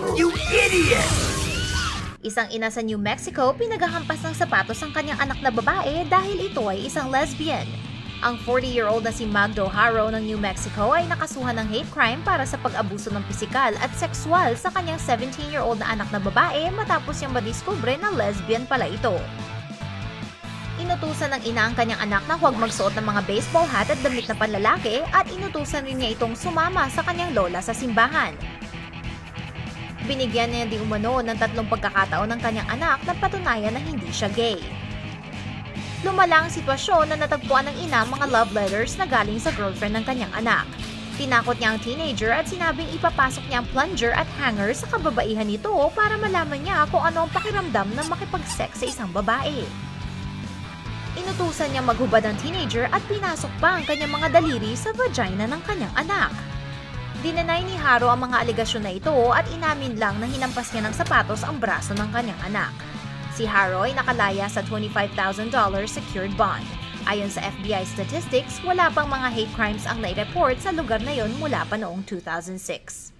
You idiot! Isang ina sa New Mexico pinagahampas ng sapatos ang kanyang anak na babae dahil ito ay isang lesbian. Ang 40-year-old na si Magdo Haro ng New Mexico ay nakasuhan ng hate crime para sa pag-abuso ng pisikal at sexual sa kanyang 17-year-old na anak na babae matapos niyang madiskubre na lesbian pala ito. Inutusan ng ina ang kanyang anak na huwag magsuot ng mga baseball hat at damit na panlalaki at inutusan rin niya itong sumama sa kanyang lola sa simbahan. Binigyan niya di umano ng tatlong pagkakataon ng kanyang anak na patunayan na hindi siya gay. Lumala ang sitwasyon na natagpuan ng ina mga love letters na galing sa girlfriend ng kanyang anak. Tinakot niya ang teenager at sinabing ipapasok niya ang plunger at hanger sa kababaihan nito para malaman niya kung ano ang pakiramdam na makipag-sex sa isang babae. Inutusan niya maghubad ang teenager at pinasok pa ang kanyang mga daliri sa vagina ng kanyang anak. Dinanay ni Haro ang mga aligasyon na ito at inamin lang na hinampas niya ng sapatos ang braso ng kanyang anak. Si Haro ay nakalaya sa $25,000 secured bond. Ayon sa FBI statistics, wala pang mga hate crimes ang nai-report sa lugar na yon mula pa noong 2006.